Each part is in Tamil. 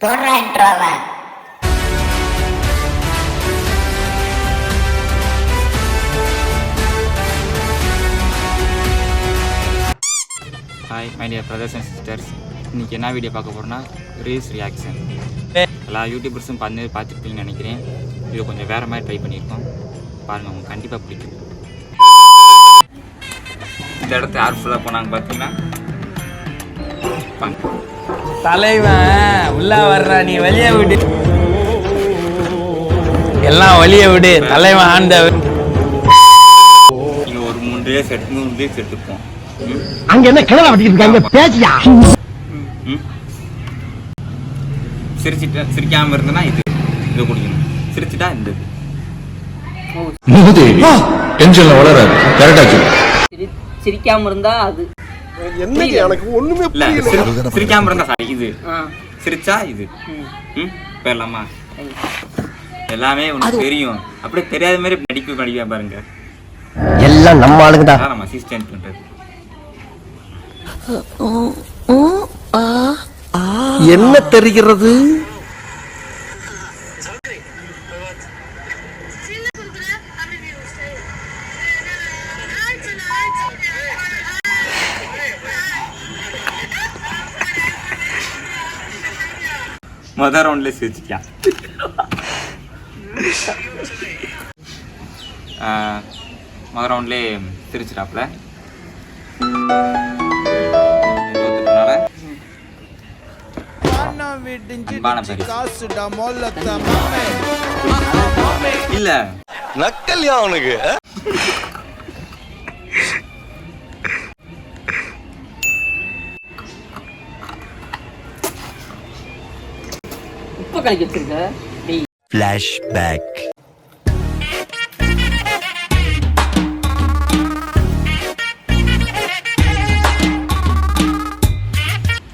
போடுறா இன்ட்ரோவை hi my dear brothers and sisters இன்றைக்கி என்ன வீடியோ பார்க்க போகிறோன்னா ரீல்ஸ் ரியாக்ஷன் எல்லா யூடியூபர்ஸும் பார்த்து பார்த்துருப்பீங்கன்னு நினைக்கிறேன். இது கொஞ்சம் வேறு மாதிரி ட்ரை பண்ணியிருக்கோம். பாருங்கள் உங்களுக்கு கண்டிப்பாக பிடிக்கும். இந்த இடத்த யார் ஃபுல்லாக போனாங்க பார்த்தீங்கன்னா. தலைவன் உள்ள வர்ற நீ வெளியே விடு. எல்லாம் வெளியே விடு தலைவன் ஆண்ட இங்கே ஒரு மூணு டேஸ் எடுத்து மூணு டேஸ் எடுத்துப்போம். ம்? அங்க என்ன கிணறு வட்டிக்கிட்டு இருக்காங்க பேசியா? ம்? சிரிச்சிட்டு சிரிக்காமல் இருந்தனா இது இதை குடிக்கணும். சிரிச்சிட்டா இந்த மூதேவி டென்ஷன்ல வளராது. கரெக்டா சிரிக்காம இருந்தா அது. என்னங்க எனக்கு ஒண்ணுமே இல்லை சிரி சிரிக்காமல் இருந்தா சாரி இது. ஆ. சிரிச்சா இது. ம். போயிடலாமா எல்லாமே உனக்கு தெரியும். அப்படியே தெரியாத மாதிரி நடிப்பு நடிப்பா பாருங்க. எல்லாம் நம்ம ஆளுங்க தான். நம்ம அசிஸ்டன்ட் பண்றது. என்ன தெரிகிறது? மொதல் ரவுண்ட்லேயே சிரிச்சிக்கான் மொதல் ரவுண்ட்லேயே சிரிச்சிட்டாப்ல இல்ல. நக்கல்யா அவனுக்கு. உப்பு கலக்கி வச்சிருக்க டேய் பிளாஷ்பேக்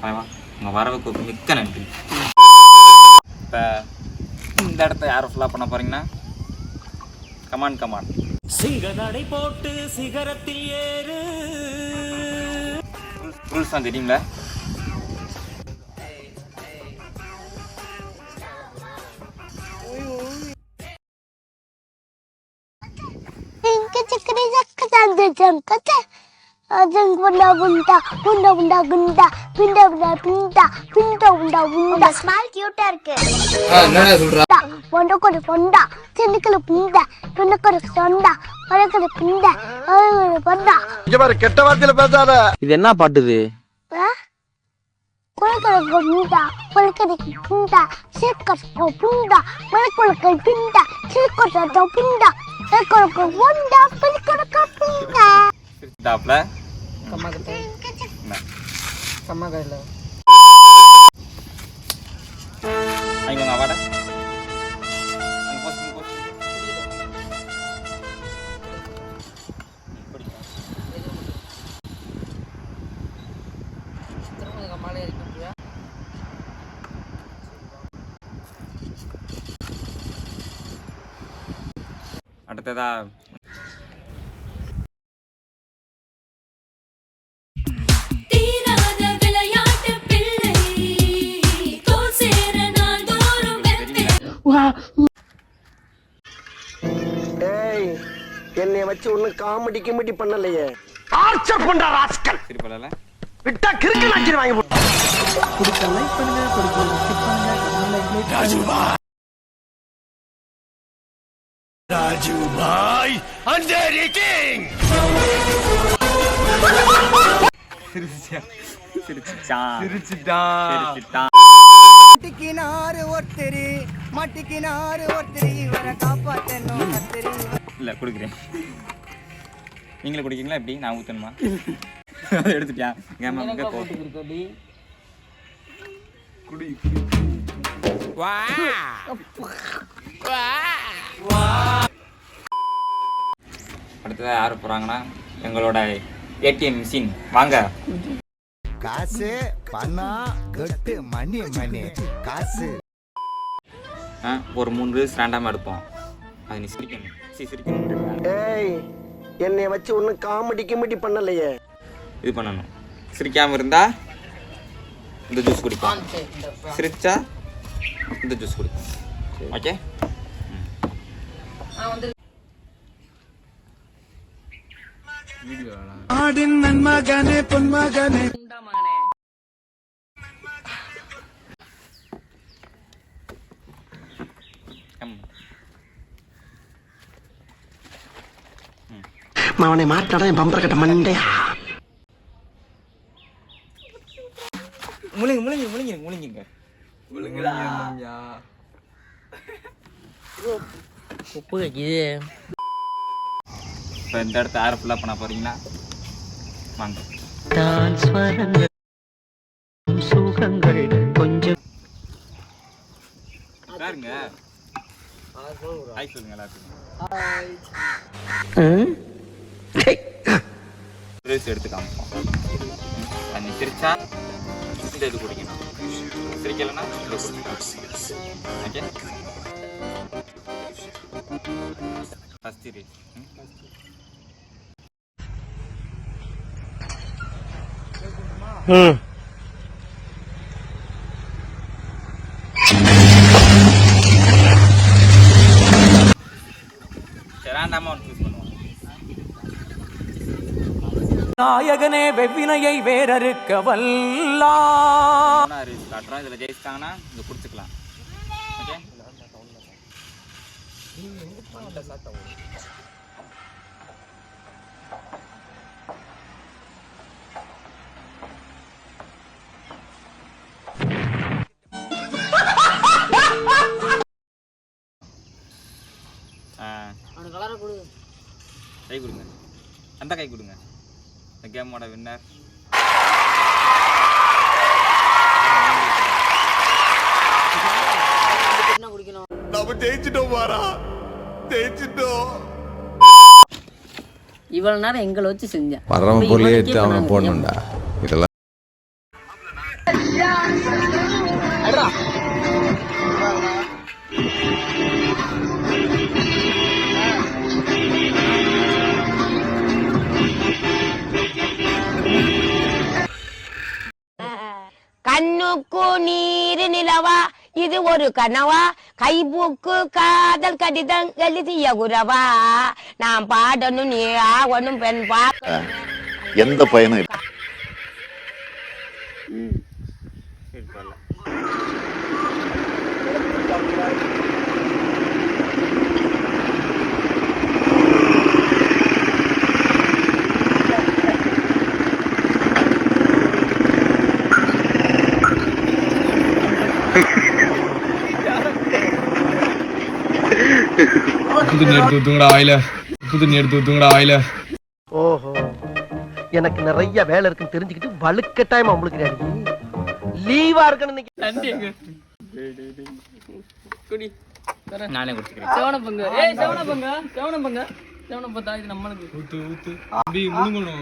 வா. உங்க வரவுக்கு மிக்க நன்றி. இப்போ இந்த இடத்த யார் ஃபுல்லாக பண்ண போறீங்கன்னா? கமான் கமான் ரூல்ஸ் தான் தெரியுங்களா jangkata. Ajang bunda bunda bunda bunda bunda bunda bunda bunda bunda bunda bunda smile கியூட்டா இருக்கு. என்னடா சொல்றா? பொண்ட கொடு பொண்டா சின்னுக்குள்ள புண்ட பொண்ணுக்குள்ள சொண்டா பழக்குள்ள புண்ட அழகுல பொண்டா. இங்க பாரு கெட்ட வார்த்தையில பேசாத. இது என்ன பாட்டுது குளக்கடக்கு புண்டா குளக்கடைக்கு புண்டா சீக்கடக்கு புண்டா மலைக்குளக்கு பிண்டா சீக்கடக்கு புண்டா. டாப்ல கம்மா கிட்ட கம்மா கையில் அங்கே அடுத்ததாக என்னை வச்சு ஒன்னும் காமெடி கிமெடி பண்ணலையே. டார்ச்சர் பண்ற ராஸ்கல். திருப்பலல விட்டா கிறுக்கு நாக்கி வாங்கி போட்டான் ராஜு பாய் அண்டர் கிங் மட்டிக்கினாரு ஒருத்தரி மட்டிக்கினாரு ஒருத்தரி இவரை காப்பாத்தணும் குடுக்குறேன். நீங்களே குடிக்கீங்களா எப்படி? நான் ஊத்தணுமா? எடுத்துட்டியா? கேமா அங்க வா. வா. அடுத்ததாக யார் போகிறாங்கன்னா எங்களோட ஏடிஎம் மிஷின் வாங்க. காசு பணம் கட்டு மணி மணி காசு. ஆ, ஒரு மூணு ரீல்ஸ் ரேண்டாமல் எடுப்போம். அது நீ சிரிக்கணும். சி சிரிக்கணும் ஏய் என்னைய வச்சு ஒண்ணும் காமெடி கிமெடி பண்ணலையே. இது பண்ணணும். சிரிக்காமல் இருந்தா இந்த ஜூஸ் குடிப்போம். சிரிச்சா இந்த ஜூஸ் குடி ஓகே ஆடின் நன்மகனே பொன்மகனே. அவனை மாட்டாடா என் பம்பர கட்ட மண்டையா? முழுங்க முழுங்க முழுங்க முழுங்கிங்க. உப்பு வைக்குது. இப்போ இந்த இடத்த யாரை ஃபுல்லாக பண்ண போறீங்களா? வாங்க. பாருங்க ஹாய் சொல்லுங்க எல்லாத்துக்கும் எடுத்து காமிப்போம். தண்ணி சிரிச்சா இந்த இது குடிக்கணும். சிரிக்கலைன்னா இதை குடிக்கணும். ஓகே ஃபஸ்ட் ரேஸ் நாயகனே வெவ்வினையை வேறறுக்க வல்லா மூணாவது காட்டுறோம் இதில் ஜெயிச்சிட்டாங்கன்னா இதை குடிச்சுக்கலாம் ஓகே அந்த கை கொடுங்க. இந்த கேமோட வின்னர் நம்ம ஜெயிச்சிட்டோம் பாரா ஜெயிச்சிட்டோம். இவ்வளவு நேரம் எங்களை வச்சு செஞ்சேன். வர்றவன் பொருளே இவனுக்கே எடுத்து அவனை பண்ணாங்க. போடணும்டா. இதெல்லாம் கண்ணுக்கு நீரு நிலவா இது ஒரு கனவா? கைபூக்கு காதல் கடிதம் எழுதிய குரவா? நான் பாடணும் நீ ஆகணும் பெண் பா எந்த பயனும் இல்லை. தண்ணி எடுத்து ஊத்துங்கடா ஆயில ஊத்துங்கடா ஆயில ஓஹோ. எனக்கு நிறைய வேலை இருக்குன்னு தெரிஞ்சுக்கிட்டு வலுக்கட்டாயமா முழுக்கிறாரு லீவா இருக்கணும் குடி. நானே குடிச்சுக்கிறேன். செவன பங்கு. ஏய் செவன பங்கு. செவன பங்கு. செவன பத்தா இது நம்மளுக்கு. ஊத்து ஊத்து. அப்படி முழுங்கணும்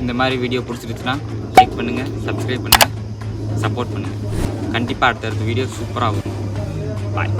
இந்த மாதிரி வீடியோ பிடிச்சிருச்சுன்னா லைக் பண்ணுங்கள் சப்ஸ்கிரைப் பண்ணுங்கள் சப்போர்ட் பண்ணுங்கள் கண்டிப்பாக அடுத்த வீடியோ சூப்பராக வரும். பாய்